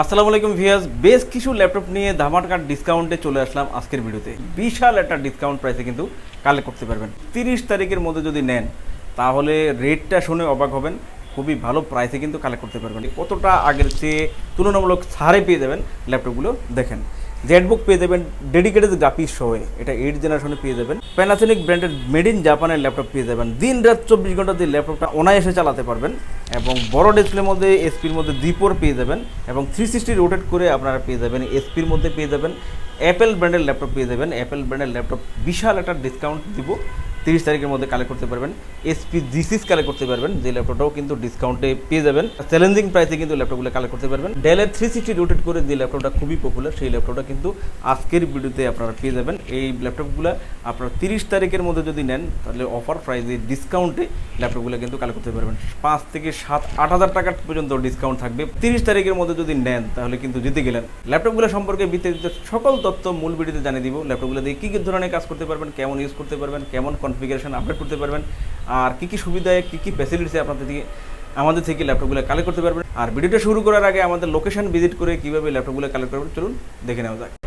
আসসালামু আলাইকুম ভিয়াস বেশ কিছু ল্যাপটপ নিয়ে ধামাকার ডিসকাউন্টে চলে আসলাম আজকের ভিডিওতে। বিশাল একটা ডিসকাউন্ট প্রাইসে কিন্তু কালেক্ট করতে পারবেন। তিরিশ তারিখের মধ্যে যদি নেন, তাহলে রেটটা শুনে অবাক হবেন। খুবই ভালো প্রাইসে কিন্তু কালেক্ট করতে পারবেন। কতটা আগের চেয়ে তুলনামূলক ছাড়ে পেয়ে যাবেন ল্যাপটপগুলো, দেখেন। জেটবুক পেয়ে যাবেন ডেডিকেটেড গ্রাফিক্স সহ, এটা এইট জেনারেশনে পেয়ে যাবেন। প্যানাসোনিক ব্র্যান্ডের মেড ইন জাপানের ল্যাপটপ পেয়ে যাবেন। দিন রাত চব্বিশ ঘণ্টা দিয়ে ল্যাপটপটা অনায়াসে চালাতে পারবেন এবং বড় ডিসপ্লের মধ্যে এসপির মধ্যে দ্বীপর পেয়ে যাবেন এবং থ্রি সিক্সটি রোটেট করে আপনারা পেয়ে যাবেন এসপির মধ্যে পেয়ে যাবেন। অ্যাপেল ব্র্যান্ডের ল্যাপটপ পেয়ে যাবেন। অ্যাপেল ব্র্যান্ডের ল্যাপটপ বিশাল একটা ডিসকাউন্ট দিব। তিরিশ তারিখের মধ্যে কালেক্ট করতে পারবেন। এসপি জিসিস কালেক্ট করতে পারবেন, যে ল্যাপটপটাও কিন্তু ডিসকাউন্টে পেয়ে যাবেন। চ্যালেঞ্জিং প্রাইসে কিন্তু ল্যাপটপগুলো কালেক্ট করতে পারবেন। ডেলের থ্রি সিক্সটি রোটেট করে যে ল্যাপটপটা খুবই পপুলার সেই ল্যাপটপটা কিন্তু আজকের ভিডিওতে আপনারা পেয়ে যাবেন। এই ল্যাপটপগুলো আপনারা তিরিশ তারিখের মধ্যে যদি নেন, তাহলে অফার প্রাইসে ডিসকাউন্টে ল্যাপটপগুলো কিন্তু কালেক্ট করতে পারবেন। পাঁচ থেকে সাত, আট হাজার টাকা পর্যন্ত ডিসকাউন্ট থাকবে। তিরিশ তারিখের মধ্যে যদি নেন, তাহলে কিন্তু জিতে গেলেন। ল্যাপটপগুলো সম্পর্কে বিস্তারিত সকল তথ্য মূল ভিডিওতে জানিয়ে দিব। ল্যাপটপগুলো দিয়ে কী কী ধরনের কাজ করতে পারবেন, কেমন ইউজ করতে পারবেন, কেমন কনফিগারেশন আপডেট করতে পারবেন। আর কী কী সুবিধায়, কী কী ফ্যাসিলিটিস আপনাদের থেকে আমাদের থেকে ল্যাপটপগুলো কালেক্ট করতে পারবেন। আর ভিডিওটা শুরু করার আগে আমাদের লোকেশন ভিজিট করে কীভাবে ল্যাপটপগুলো কালেক্ট করবেন, চলুন দেখে নেওয়া যাক।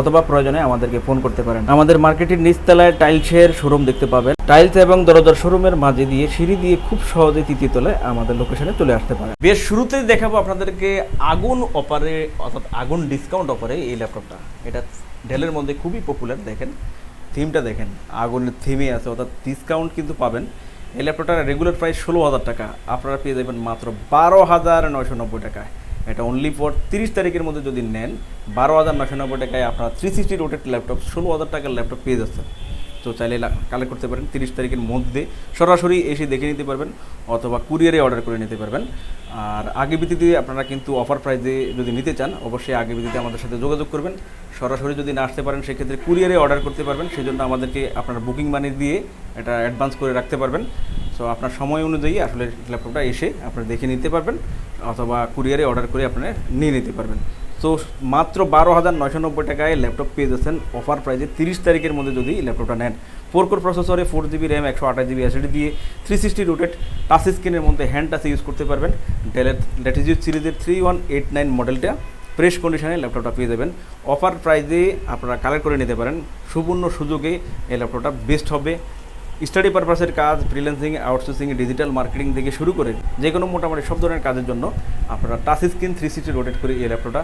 অথবা প্রয়োজনে আমাদেরকে ফোন করতে পারেন। আমাদের মার্কেটের নিচতলায় টাইলসের শোরুম দেখতে পাবেন। টাইলস এবং দরজার শোরুমের মাঝে দিয়ে সিঁড়ি দিয়ে খুব সহজে তৃতীয় তলায় আমাদের লোকেশনে চলে আসতে পারেন। বেশ শুরুতে দেখাবো আপনাদেরকে আগুন অফারে অর্থাৎ আগুন ডিসকাউন্ট অফারে এই ল্যাপটপটা এটা ডেলের মধ্যে খুবই পপুলার দেখেন। থিমটা দেখেন, আগুনের থিমে আছে, অর্থাৎ ডিসকাউন্ট কিন্তু পাবেন। এই ল্যাপটপটার রেগুলার প্রাইস ষোলো হাজার টাকা। আপনারা পেয়ে যাবেন মাত্র বারো হাজার নয়শো নব্বই টাকায়। এটা অনলি ফর তিরিশ তারিখের মধ্যে যদি নেন, বারো হাজার নশো নব্বই টাকায় আপনারা থ্রি সিক্সটি রোটেড ল্যাপটপ ষোলো হাজার টাকার ল্যাপটপ পেয়ে যাচ্ছেন। তো চাইলে কালেক্ট করতে পারেন, তিরিশ তারিখের মধ্যে সরাসরি এসে দেখে নিতে পারবেন অথবা কুরিয়ারে অর্ডার করে নিতে পারবেন। আর আগে ভিত্তিতে আপনারা কিন্তু অফার প্রাইজে যদি নিতে চান, অবশ্যই আগে ভিত্তিতে আমাদের সাথে যোগাযোগ করবেন। সরাসরি যদি না আসতে পারেন, সেক্ষেত্রে কুরিয়ারে অর্ডার করতে পারবেন। সেজন্য আমাদেরকে আপনার বুকিং মানি দিয়ে এটা অ্যাডভান্স করে রাখতে পারবেন। সো আপনার সময় অনুযায়ী আসলে ল্যাপটপটা এসে আপনারা দেখে নিতে পারবেন, অথবা কুরিয়ারে অর্ডার করে আপনারা নিয়ে নিতে পারবেন। তো মাত্র বারো হাজার নয়শো নব্বই টাকায় ল্যাপটপ পেয়ে যাচ্ছেন অফার প্রাইজে তিরিশ তারিখের মধ্যে যদি ল্যাপটপটা নেন। ফোর কোর প্রসেসরে ফোর জিবি র্যাম একশো আঠাশ জিবি এসিডি দিয়ে থ্রি সিক্সটি রোটেড টাচ স্ক্রিনের মধ্যে হ্যান্ড টাচ ইউজ করতে পারবেন। ডেলের ল্যাটিজিউড সিরিজের থ্রি ওয়ান এইট নাইন মডেলটা ফ্রেশ কন্ডিশনে ল্যাপটপটা পেয়ে যাবেন। অফার প্রাইজে আপনারা কালেক্ট করে নিতে পারেন। সুবর্ণ সুযোগে এই ল্যাপটপটা বেস্ট হবে। স্টাডি পারপাসের কাজ ফ্রিল্যান্সিং আউটসোর্সিং ডিজিটাল মার্কেটিং থেকে শুরু করে যে কোনো মোটামুটি সব ধরনের কাজের জন্য আপনারা touch screen three sixty rotate করে এই ল্যাপটপটা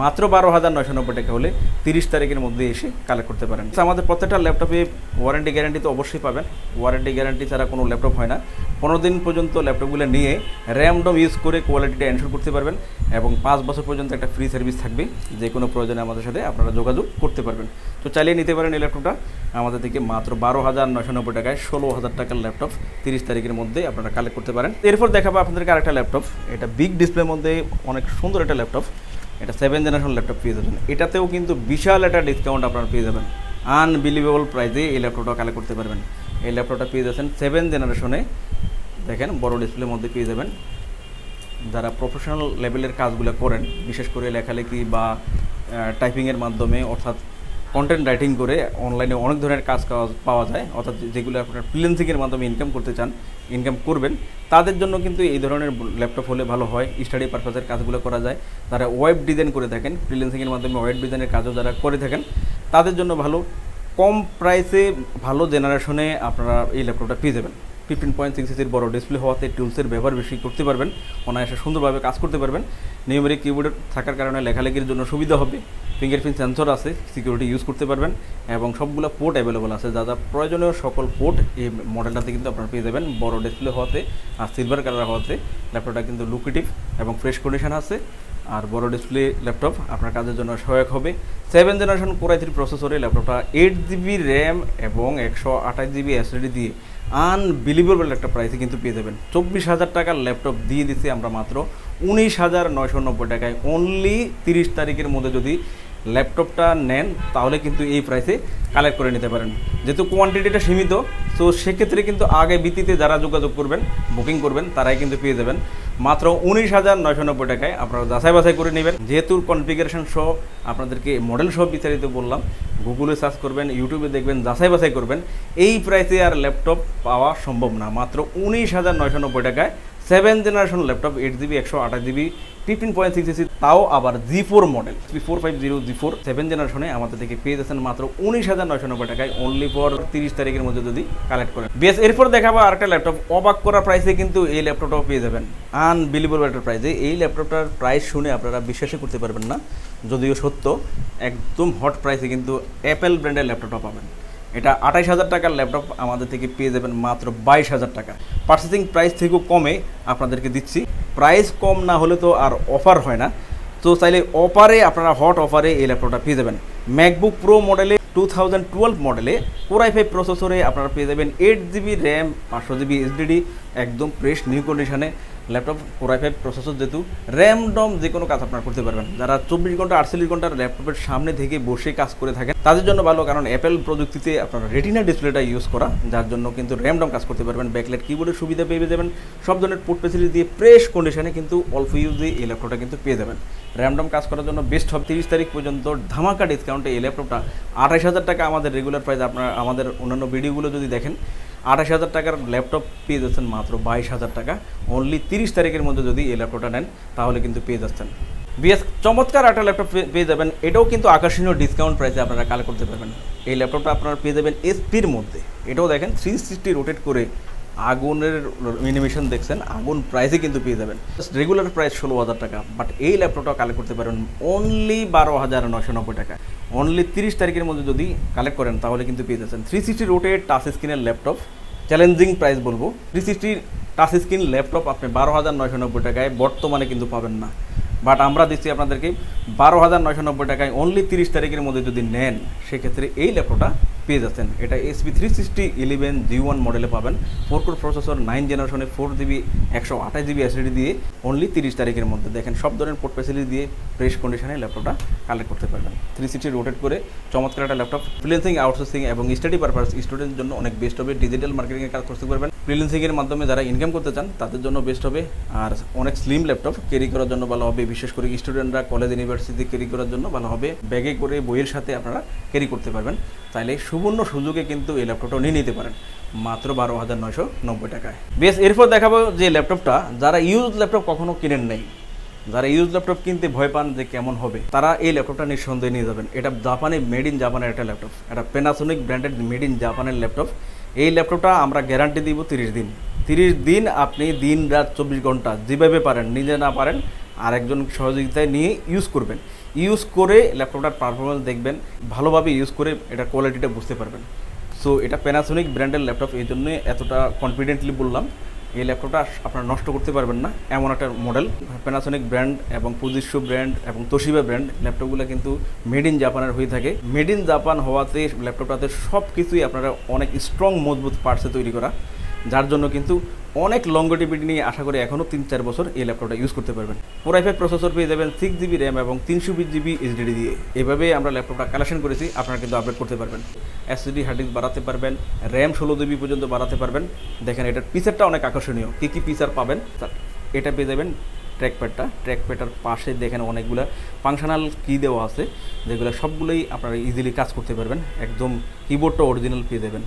মাত্র বারো হাজার নয়শো নব্বই টাকা হলে তিরিশ তারিখের মধ্যে এসে কালেক্ট করতে পারেন। আমাদের প্রত্যেকটা ল্যাপটপে ওয়ারেন্টি গ্যারান্টি তো অবশ্যই পাবেন। ওয়ারেন্টি গ্যারান্টি ছাড়া কোনো ল্যাপটপ হয় না। পনেরো দিন পর্যন্ত ল্যাপটপগুলো নিয়ে র্যামডম ইউজ করে কোয়ালিটিটা এনশোর করতে পারবেন এবং পাঁচ বছর পর্যন্ত একটা ফ্রি সার্ভিস থাকবে। যে কোনো প্রয়োজনে আমাদের সাথে আপনারা যোগাযোগ করতে পারবেন। তো চালিয়ে নিতে পারেন এই ল্যাপটপটা আমাদের থেকে মাত্র বারো হাজার নয়শো নব্বই টাকায় ষোলো হাজার টাকার ল্যাপটপ তিরিশ তারিখের মধ্যে আপনারা কালেক্ট করতে পারেন। এরপর দেখাবো আপনাদেরকে আরেকটা ল্যাপটপ এটা বিগ ডিসপ্লের মধ্যে অনেক সুন্দর একটা ল্যাপটপ এটা সেভেন জেনারেশন ল্যাপটপ পেয়ে যাবেন। এটাতেও কিন্তু বিশাল একটা ডিসকাউন্ট আপনারা পেয়ে যাবেন। আনবিলিভেবল প্রাইসে এই ল্যাপটপটা কালেক্ট করতে পারবেন। এই ল্যাপটপটা পেয়ে যাচ্ছেন সেভেন জেনারেশনে দেখেন, বড় ডিসপ্লের মধ্যে পেয়ে যাবেন। যারা প্রফেশনাল লেভেলের কাজগুলো করেন, বিশেষ করে লেখালেখি বা টাইপিংয়ের মাধ্যমে, অর্থাৎ কন্টেন্ট রাইটিং করে অনলাইনে অনেক ধরনের কাজ পাওয়া যায়, অর্থাৎ যেগুলো আপনার ফ্রিল্যান্সিংয়ের মাধ্যমে ইনকাম করতে চান ইনকাম করবেন, তাদের জন্য কিন্তু এই ধরনের ল্যাপটপ হলে ভালো হয় স্টাডি পারপাসের কাজগুলো করা যায়। তারা ওয়েব ডিজাইন করে থাকেন ফ্রিল্যান্সিংয়ের মাধ্যমে ওয়েব ডিজাইনের কাজও যারা করে থাকেন, তাদের জন্য ভালো। কম প্রাইসে ভালো জেনারেশনে আপনারা এই ল্যাপটপটা পেয়ে যাবেন। ফিফটিন পয়েন্ট সিক্স ইঞ্চির বড় ডিসপ্লে হওয়াতে টুলসের ব্যবহার বেশি করতে পারবেন, অনায়াসে সুন্দরভাবে কাজ করতে পারবেন। নিয়মেরিক কিবোর্ড থাকার কারণে লেখালেখির জন্য সুবিধা হবে। ফিঙ্গারপ্রিন্ট সেন্সর আছে সিকিউরিটি ইউজ করতে পারবেন, এবং সবগুলো পোর্ট অ্যাভেলেবল আছে। যা যা প্রয়োজনীয় সকল পোর্ট এই মডেলটাতে কিন্তু আপনারা পেয়ে যাবেন। বড় ডিসপ্লে হওয়াতে আর সিলভার কালার হওয়াতে ল্যাপটপটা কিন্তু লুকেটিভ এবং ফ্রেশ কন্ডিশন আছে। আর বড় ডিসপ্লে ল্যাপটপ আপনার কাজের জন্য সহায়ক হবে। Seven generation core i three প্রসেসরে ল্যাপটপটা এইট জিবি র্যাম এবং একশো আঠাশ জিবি এসএসডি দিয়ে আনবিলিভেবল একটা প্রাইসে কিন্তু পেয়ে যাবেন। চব্বিশ হাজার টাকার ল্যাপটপ দিয়ে দিচ্ছি আমরা মাত্র উনিশ হাজার নয়শো নব্বই টাকায়। অনলি তিরিশ তারিখের মধ্যে যদি ল্যাপটপটা নেন, তাহলে কিন্তু এই প্রাইসে কালেক্ট করে নিতে পারেন। যেহেতু কোয়ান্টিটিটা সীমিত, তো সেক্ষেত্রে কিন্তু আগে ভিত্তিতে যারা যোগাযোগ করবেন বুকিং করবেন, তারাই কিন্তু পেয়ে যাবেন। মাত্র উনিশ হাজার নয়শো নব্বই টাকায় আপনারা যাচাই বাছাই করে নেবেন। যেহেতু কনফিগারেশন সহ আপনাদেরকে মডেল সহ বিস্তারিত বললাম গুগলে সার্চ করবেন ইউটিউবে দেখবেন, যাচাই বাছাই করবেন, এই প্রাইসে আর ল্যাপটপ পাওয়া সম্ভব না। মাত্র উনিশ হাজার নয়শো নব্বই টাকায় seven generation laptop eight GB একশো আঠাশ GB fifteen point six six তাও আবার G four model four five zero G four seven জেনারেশনে আমাদের থেকে পেয়ে যাচ্ছেন মাত্র উনিশ হাজার নয়শো নব্বই টাকায় অনলি ফর তিরিশ তারিখের মধ্যে যদি কালেক্ট করেন। বেশ, এরপর দেখাবো আরেকটা ল্যাপটপ। অবাক করা প্রাইসে কিন্তু এই ল্যাপটপটাও পেয়ে যাবেন। আনবিলিভেবল একটা প্রাইসে এই ল্যাপটপটার প্রাইস শুনে আপনারা বিশ্বাসই করতে পারবেন না, যদিও সত্য, একদম হট প্রাইসে কিন্তু অ্যাপেল ব্র্যান্ডের ল্যাপটপটা পাবেন। এটা আঠাইশ হাজার টাকার ল্যাপটপ আমাদের থেকে পেয়ে যাবেন মাত্র বাইশ হাজার টাকা। পার্চেসিং প্রাইস থেকেও কমে আপনাদেরকে দিচ্ছি। প্রাইস কম না হলে তো আর অফার হয় না। তো চাইলে অফারে আপনারা হট অফারে এই ল্যাপটপটা পেয়ে যাবেন। ম্যাকবুক প্রো মডেলে টু থাউজেন্ড টুয়েলভ মডেলে কোরাই ফাইভ প্রসেসরে আপনারা পেয়ে যাবেন এইট জিবি র্যাম পাঁচশো জিবি এইচডিডি একদম ফ্রেশ নিউ কন্ডিশনে laptop core i five processor যেহেতু র্যাম ডম যে কোনো কাজ আপনারা করতে পারবেন। যারা চব্বিশ ঘণ্টা, আটচল্লিশ ঘণ্টার ল্যাপটপের সামনে থেকে বসে কাজ করে থাকেন, তাদের জন্য ভালো, কারণ অ্যাপেল প্রযুক্তিতে আপনার রেটিনা ডিসপ্লেটা ইউজ করা, যার জন্য কিন্তু র্যাম ডম কাজ করতে পারবেন। ব্যাকলাইট কিবোর্ডের সুবিধা পেয়ে যাবেন। সব ধরনের পোর্ট ফেসিলিটি দিয়ে ফ্রেশ কন্ডিশনে কিন্তু অল্প ইউজে এই ল্যাপটপটা কিন্তু পেয়ে যাবেন। র্যামডম কাজ করার জন্য বেস্ট হবে। তিরিশ তারিখ পর্যন্ত ধামাকা ডিসকাউন্টে এই ল্যাপটপটা আঠাশ হাজার টাকা আমাদের রেগুলার প্রাইস আপনার আমাদের অন্যান্য ভিডিওগুলো যদি দেখেন আঠাশ হাজার টাকার ল্যাপটপ পেয়ে যাচ্ছেন মাত্র বাইশ হাজার টাকা। অনলি তিরিশ তারিখের মধ্যে যদি এই ল্যাপটপটা নেন, তাহলে কিন্তু পেয়ে যাচ্ছেন। বিএস, চমৎকার একটা ল্যাপটপ পেয়ে যাবেন। এটাও কিন্তু আকর্ষণীয় ডিসকাউন্ট প্রাইসে আপনারা কাল করতে পারবেন। এই ল্যাপটপটা আপনারা পেয়ে যাবেন এসপির মধ্যে। এটাও দেখেন থ্রি সিক্সটি রোটেট করে আগুনের অ্যানিমেশন দেখছেন, আগুন প্রাইসে কিন্তু পেয়ে যাবেন। রেগুলার প্রাইস ষোলো হাজার টাকা বাট এই ল্যাপটপটা কালেক্ট করতে পারেন অনলি বারো হাজার নশো নব্বই টাকা অনলি তিরিশ তারিখের মধ্যে যদি কালেক্ট করেন, তাহলে কিন্তু পেয়ে যাচ্ছেন। থ্রি সিক্সটি রোটেট টাচ স্ক্রিনের ল্যাপটপ চ্যালেঞ্জিং প্রাইস বলব। Three sixty touch screen laptop আপনি বারো হাজার নয়শো নব্বই টাকায় বর্তমানে কিন্তু পাবেন না। বাট আমরা দিচ্ছি আপনাদেরকে বারো হাজার নয়শো নব্বই টাকায় অনলি তিরিশ তারিখের মধ্যে যদি নেন, সেক্ষেত্রে এই ল্যাপটপটা পেয়ে যাচ্ছেন। এটা SP three sixty eleven G one মডেলে পাবেন। ফোর কোর প্রসেসর নাইন জেনারেশনে ফোর জিবি একশো আঠাশ জিবি এসিডি দিয়ে অনলি তিরিশ তারিখের মধ্যে। দেখেন, সব ধরনের পোর্ট ফ্যাসিলিটি দিয়ে ফ্রেশ কন্ডিশনে ল্যাপটপটা কালেক্ট করতে পারবেন। থ্রি সিক্সটি রোটেট করে চমৎকার একটা ল্যাপটপ ফ্রিলেন্সিং আউটসোর্সিং এবং স্টাডি পারপাস স্টুডেন্টের জন্য অনেক বেস্ট হবে। ডিজিটাল মার্কেটিংয়ের কাজ করতে পারবেন। ফ্রিলেন্সিংয়ের মাধ্যমে যারা ইনকাম করতে চান, তাদের জন্য বেস্ট হবে। আর অনেক স্লিম ল্যাপটপ ক্যারি করার জন্য ভালো হবে। বিশেষ করে স্টুডেন্টরা কলেজ ইউনিভার্সিটি ক্যারি করার জন্য ভালো হবে। ব্যাগে করে বইয়ের সাথে আপনারা ক্যারি করতে পারবেন। তাইলে সুবর্ণ সুযোগে কিন্তু এই ল্যাপটপটা নিয়ে নিতে পারেন। মাত্র বারো হাজার নয়শো নব্বই টাকায়। বেশ, এরপর দেখাবো যে ল্যাপটপটা যারা ইউজ ল্যাপটপ কখনো কিনেন নেই, যারা ইউজ ল্যাপটপ কিনতে ভয় পান যে কেমন হবে, তারা এই ল্যাপটপটা নিঃসন্দেহে নিয়ে যাবেন। এটা জাপানে মেড ইন জাপানের একটা ল্যাপটপ এটা পেনাসোনিক ব্র্যান্ডেড মেড ইন জাপানের ল্যাপটপ এই ল্যাপটপটা আমরা গ্যারান্টি দিব তিরিশ দিন। তিরিশ দিন আপনি দিন রাত চব্বিশ ঘণ্টা যেভাবে পারেন, নিজে না পারেন আর একজন সহযোগিতায় নিয়ে ইউজ করবেন। ইউজ করে ল্যাপটপটার পারফরমেন্স দেখবেন, ভালোভাবে ইউজ করে এটার কোয়ালিটিটা বুঝতে পারবেন। সো এটা প্যানাসোনিক ব্র্যান্ডের ল্যাপটপ এই জন্য এতটা কনফিডেন্টলি বললাম। এই ল্যাপটপটা আপনারা নষ্ট করতে পারবেন না। এমন একটা মডেল প্যানাসোনিক ব্র্যান্ড এবং পুজিশো ব্র্যান্ড এবং তোশিবা ব্র্যান্ড ল্যাপটপগুলো কিন্তু মেড ইন জাপানের হয়ে থাকে। মেড ইন জাপান হওয়াতে ল্যাপটপটাতে সব কিছুই আপনারা অনেক স্ট্রং মজবুত পার্টসে তৈরি করা। যার জন্য কিন্তু অনেক লঙ্গটিভিটি নিয়ে আশা করি এখনও তিন চার বছর এই ল্যাপটপটা ইউজ করতে পারবেন। পোরাইফাই প্রসেসর পেয়ে যাবেন সিক্স জিবি র্যাম এবং তিনশো বিশ জিবি এইচডিডি দিয়ে। এভাবে আমরা ল্যাপটপটা কালেকশন করেছি, আপনারা কিন্তু আপডেট করতে পারবেন। এসডি হার্ড ডিস্ক বাড়াতে পারবেন র্যাম ষোলো জিবি পর্যন্ত বাড়াতে পারবেন। দেখেন এটার পিচারটা অনেক আকর্ষণীয়। কী কী পিচার পাবেন? এটা পেয়ে যাবেন ট্র্যাক প্যাডটা ট্র্যাক প্যাডটার পাশে দেখেন অনেকগুলো ফাংশনাল কি দেওয়া আছে, যেগুলো সবগুলোই আপনারা ইজিলি কাজ করতে পারবেন। একদম কিবোর্ডটা অরিজিনাল পেয়ে দেবেন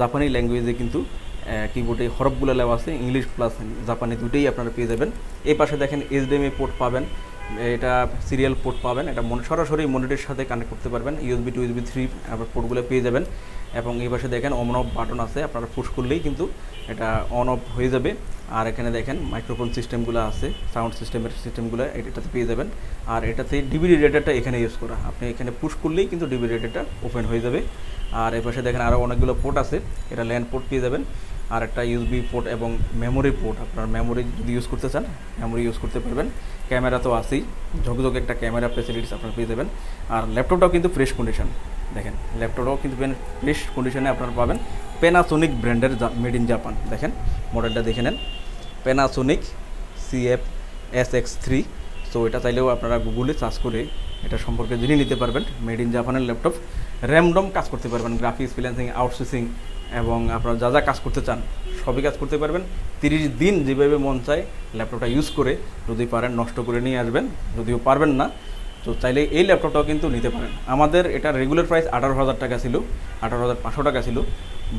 জাপানি ল্যাঙ্গুয়েজে কিন্তু কিবোর্ডে হরফগুলো লেওয়া আছে ইংলিশ প্লাস জাপানি দুটোই আপনারা পেয়ে যাবেন। এই পাশে দেখেন এইচডিএমআই পোর্ট পাবেন, এটা সিরিয়াল পোর্ট পাবেন, এটা মন সরাসরি মনিটরের সাথে কানেক্ট করতে পারবেন ইউএসবি টু ইউএসবি থ্রি আপনার পোর্টগুলো পেয়ে যাবেন। এবং এই পাশে দেখেন অন অফ বাটন আছে, আপনারা পুশ করলেই কিন্তু এটা অন অফ হয়ে যাবে। আর এখানে দেখেন মাইক্রোফোন সিস্টেমগুলো আছে সাউন্ড সিস্টেমের সিস্টেমগুলো এটাতে পেয়ে যাবেন। আর এটাতে ডিবিডি রেটারটা এখানে ইউজ করা। আপনি এখানে পুশ করলেই কিন্তু ডিবিডি রেটারটা ওপেন হয়ে যাবে। আর এ পাশে দেখেন আরও অনেকগুলো পোর্ট আছে, এটা ল্যান্ড পোর্ট পেয়ে যাবেন। আর একটা ইউএসবি পোর্ট এবং মেমোরি পোর্ট আপনার মেমোরি যদি ইউজ করতে চান মেমোরি ইউজ করতে পারবেন। ক্যামেরা তো আছেই, ঝকঝক একটা ক্যামেরা ফেসিলিটিস আপনারা পেয়ে যাবেন। আর ল্যাপটপটাও কিন্তু ফ্রেশ কন্ডিশন দেখেন ল্যাপটপটাও কিন্তু ফ্রেশ কন্ডিশনে আপনারা পাবেন। পেনাসোনিক ব্র্যান্ডের মেড ইন জাপান দেখেন মডেলটা দেখে নেন। Panasonic CF S X three so এটা চাইলেও আপনারা গুগলে সার্চ করে এটা সম্পর্কে জেনে নিতে পারবেন। মেড ইন জাপানের ল্যাপটপ র্যামডম কাজ করতে পারবেন গ্রাফিক্স ফ্রিল্যান্সিং আউটসোর্সিং এবং আপনারা যা যা কাজ করতে চান, সবই কাজ করতে পারবেন। তিরিশ দিন যেভাবে মন চায়, ল্যাপটপটা ইউজ করে যদি পারেন নষ্ট করে নিয়ে আসবেন, যদিও পারবেন না, তো চাইলে এই ল্যাপটপটাও কিন্তু নিতে পারেন। আমাদের এটা রেগুলার প্রাইস আঠারো হাজার টাকা ছিল, আঠারো হাজার পাঁচশো টাকা ছিল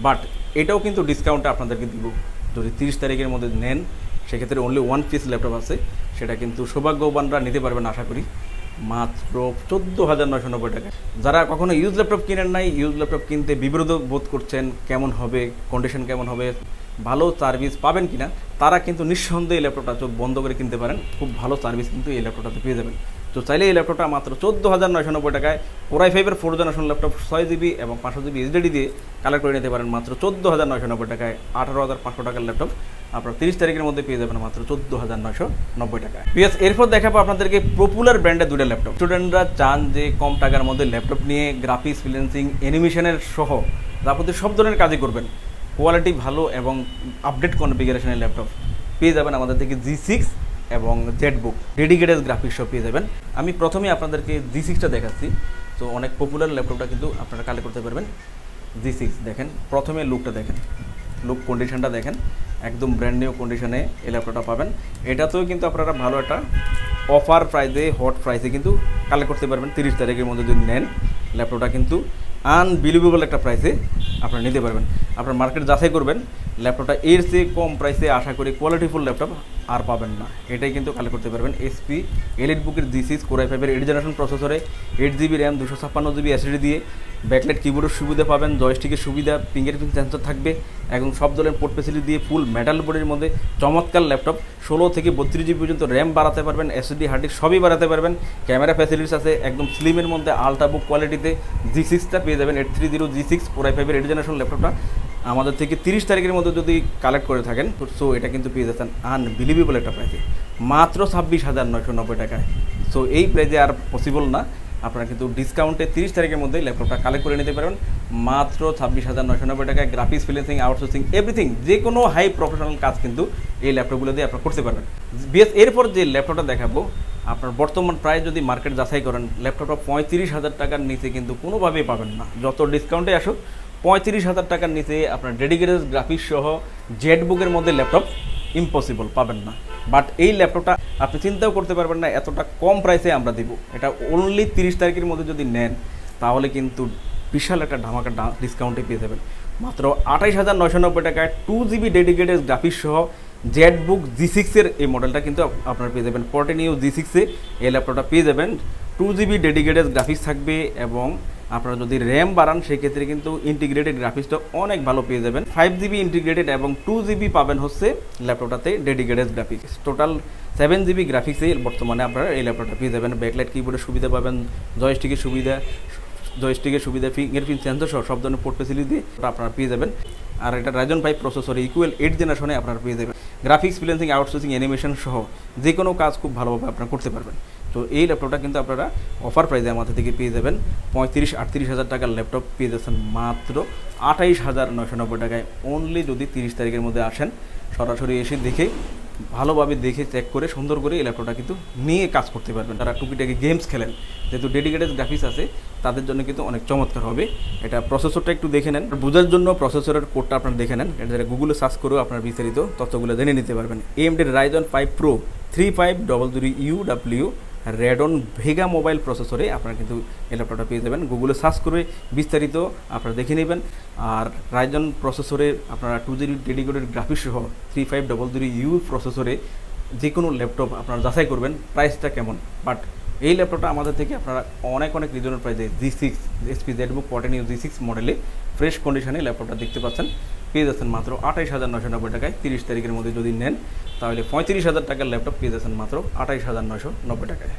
বাট এটাও কিন্তু ডিসকাউন্টে আপনাদেরকে দিব। যদি তিরিশ তারিখের মধ্যে নেন, সেক্ষেত্রে অনলি ওয়ান পিস ল্যাপটপ আছে, সেটা কিন্তু সৌভাগ্যবানরা নিতে পারবেন আশা করি। মাত্র চোদ্দ হাজার নয়শো নব্বই টাকা। যারা কখনো ইউজ ল্যাপটপ কিনেন নাই ইউজ ল্যাপটপ কিনতে বিব্রত বোধ করছেন, কেমন হবে কন্ডিশন কেমন হবে, ভালো সার্ভিস পাবেন কিনা, তারা কিন্তু নিঃসন্দেহে এই ল্যাপটপটা চোখ বন্ধ করে কিনতে পারেন। খুব ভালো সার্ভিস কিন্তু এই ল্যাপটপটাতে পেয়ে যাবেন। তো চাইলে এই ল্যাপটপটা মাত্র চোদ্দ হাজার নয়শো নব্বই টাকায় কোরাই ফাইভের ফোর জেনারেশন ল্যাপটপ ছয় জিবি এবং পাঁচশো জিবি এইচডি দিয়ে কালেক্ট করে নিতে পারেন মাত্র চোদ্দ হাজার নয়শো নব্বই টাকায়। আঠারো হাজার পাঁচশো টাকার ল্যাপটপ আপনার তিরিশ তারিখের মধ্যে পেয়ে যাবেন মাত্র চোদ্দ হাজার নয়শো নব্বই টাকা পিএস এরপর দেখাবো আপনাদেরকে পপুলার ব্র্যান্ডের দুটো ল্যাপটপ স্টুডেন্টরা চান যে কম টাকার মধ্যে ল্যাপটপ নিয়ে গ্রাফিক্স ফ্রিল্যান্সিং অ্যানিমেশনের সহ যাবতীয় সব ধরনের কাজই করবেন। কোয়ালিটি ভালো এবং আপডেট কনফিগারেশনের ল্যাপটপ পেয়ে যাবেন আমাদের থেকে জি সিক্স এবং জেড বুক ডেডিকেটেড গ্রাফিক্স সব পেয়ে যাবেন। আমি প্রথমে আপনাদেরকে জি সিক্সটা দেখাচ্ছি। তো অনেক পপুলার ল্যাপটপটা কিন্তু আপনারা কালেক্ট করতে পারবেন। জি সিক্স দেখেন, প্রথমে লুকটা দেখেন। লুক কন্ডিশনটা দেখেন। একদম ব্র্যান্ড নিউ কন্ডিশনে এই ল্যাপটপটা পাবেন। এটাতেও কিন্তু আপনারা ভালো একটা অফার প্রাইসে হট প্রাইসে কিন্তু কালেক্ট করতে পারবেন। তিরিশ তারিখের মধ্যে যদি নেন ল্যাপটপটা কিন্তু আনবিলিভেবল একটা প্রাইসে আপনারা নিতে পারবেন। আপনার মার্কেট যাচাই করবেন। ল্যাপটপটা এর চেয়ে কম প্রাইসে আশা করি কোয়ালিটিফুল ল্যাপটপ আর পাবেন না। এটাই কিন্তু কালেক্ট করতে পারবেন এসপি এলিট বুকের জি সিক্স ফাইভের এইট জেনারেশন প্রসেসরে এইট জিবি র্যাম দুশো ছাপ্পান্ন জিবি এসএসডি দিয়ে ব্যাকলাইট কিবোর্ডের সুবিধা পাবেন জয়স্টিকের সুবিধা ফিঙ্গারপ্রিন্ট সেন্সর থাকবে এবং সব ধরনের পোর্ট ফেসিলিটি দিয়ে ফুল মেটাল বোর্ডের মধ্যে চমৎকার ল্যাপটপ ষোলো থেকে বত্রিশ জিবি পর্যন্ত র্যাম বাড়াতে পারবেন এসএসডি হার্ড ডিস্ক সবই বাড়াতে পারবেন। ক্যামেরা ফ্যাসিলিটিস আছে, একদম স্লিমের মধ্যে আলট্রা বুক কোয়ালিটিতে জি সিক্সটা পেয়ে যাবেন eight three zero G six core i ফাইভের এইট জেনারেশন ল্যাপটপটা আমাদের থেকে তিরিশ তারিখের মধ্যে যদি কালেক্ট করে থাকেন সো এটা কিন্তু পেয়ে যাচ্ছেন আনবিলিভেবল একটা প্রাইসে মাত্র ছাব্বিশ হাজার নয়শো নব্বই টাকায়। সো এই প্রাইজে আর পসিবল না। আপনারা কিন্তু ডিসকাউন্টে তিরিশ তারিখের মধ্যে ল্যাপটপটা কালেক্ট করে নিতে পারবেন। মাত্র ছাব্বিশ হাজার নয়শো নব্বই টাকায় গ্রাফিক্স ফ্রিল্যান্সিং আউটসোর্সিং এভরিথিং যে কোনো হাই প্রফেশনাল কাজ কিন্তু এই ল্যাপটপগুলো দিয়ে আপনারা করতে পারবেন। বিএস, এরপর যে ল্যাপটপটা দেখাবো, আপনার বর্তমান প্রায় যদি মার্কেট যাচাই করেন ল্যাপটপটা পঁয়ত্রিশ হাজার টাকার নিচে কিন্তু কোনোভাবেই পাবেন না। যত ডিসকাউন্টে আসুক পঁয়ত্রিশ হাজার টাকার নিচে আপনার ডেডিকেটেড গ্রাফিক্স সহ জেড বুকের মধ্যে ল্যাপটপ ইম্পসিবল পাবেন না। বাট এই ল্যাপটপটা আপনি চিন্তাও করতে পারবেন না, এতটা কম প্রাইসে আমরা দিব। এটা অনলি তিরিশ তারিখের মধ্যে যদি নেন, তাহলে কিন্তু বিশাল একটা ধামাকা ডিসকাউন্টে পেয়ে যাবেন। মাত্র আঠাইশ হাজার নয়শো নব্বই টাকায় টু জিবি ডেডিকেটেড গ্রাফিক্স সহ জেড বুক জি সিক্সের এই মডেলটা কিন্তু আপ- আপনারা পেয়ে যাবেন। ইউ জি সিক্সে এই ল্যাপটপটা পেয়ে যাবেন। টু জিবি ডেডিকেটেড গ্রাফিক্স থাকবে এবং আপনারা যদি র্যাম বাড়ান, সেক্ষেত্রে কিন্তু ইন্টিগ্রেটেড গ্রাফিক্সটা অনেক ভালো পেয়ে যাবেন। ফাইভ জিবি ইন্টিগ্রেটেড এবং টু জিবি পাবেন হচ্ছে ল্যাপটপটাতে dedicated graphics total seven GB গ্রাফিক্সে বর্তমানে আপনারা এই ল্যাপটপটা পেয়ে যাবেন। ব্যাকলাইট কিবোর্ডের সুবিধা পাবেন জয়স্টিকের সুবিধা জয়স্টিকের সুবিধা ফিঙ্গারপ্রিন্ট সেন্সর সহ সব ধরনের পোর্ট ফেসিলিটি আপনারা পেয়ে যাবেন। আর এটা Ryzen five processor equal eight জেনারেশনে আপনারা পেয়ে যাবেন। গ্রাফিক্স ফ্রিল্যান্সিং আউটসোর্সিং অ্যানিমেশন সহ যে কোনো কাজ খুব ভালোভাবে আপনারা করতে পারবেন। তো এই ল্যাপটপটা কিন্তু আপনারা অফার প্রাইসে আমাদের থেকে পেয়ে যাবেন। পঁয়ত্রিশ, আটত্রিশ হাজার টাকার ল্যাপটপ পেয়ে যাচ্ছেন মাত্র আঠাইশ হাজার নয়শো নব্বই টাকায়। অনলি যদি তিরিশ তারিখের মধ্যে আসেন, সরাসরি এসে দেখে, ভালোভাবে দেখে চেক করে, সুন্দর করে এই ল্যাপটপটা কিন্তু নিয়ে কাজ করতে পারবেন। তারা টুকিটাকি গেমস খেলেন, যেহেতু ডেডিকেটেড গ্রাফিক্স আছে, তাদের জন্য কিন্তু অনেক চমৎকার হবে। এটা প্রসেসরটা একটু দেখে নেন। বোঝার জন্য প্রসেসরের কোডটা আপনারা দেখে নেন। এটা যারা গুগলে সার্চ করেও আপনার বিস্তারিত তথ্যগুলো জেনে নিতে পারবেন। AMD Ryzen five pro three five double zero U W Radeon Vega mobile প্রসেসরে আপনারা কিন্তু এই ল্যাপটপটা পেয়ে যাবেন। গুগলে সার্চ করে বিস্তারিত আপনারা দেখে নেবেন। আর রাইজন প্রসেসরে আপনারা টু জিবি ডেডিকেটেড গ্রাফিক্স সহ three five double zero U প্রসেসরে যে কোনো ল্যাপটপ আপনারা যাচাই করবেন প্রাইসটা কেমন? বাট এই ল্যাপটপটা আমাদের থেকে আপনারা অনেক অনেক রিজনের প্রাইসে G six HP ZBook fourteen U G six মডেলে ফ্রেশ কন্ডিশনে ল্যাপটপটা দেখতে পাচ্ছেন। পেয়ে যাচ্ছেন মাত্র আঠাইশ হাজার নশো নব্বই টাকায়। তিরিশ তারিখের মধ্যে যদি নেন, তাহলে পঁয়ত্রিশ হাজার টাকার ল্যাপটপ পেয়ে যাচ্ছেন মাত্র আঠাইশ হাজার নশো নব্বই টাকায়।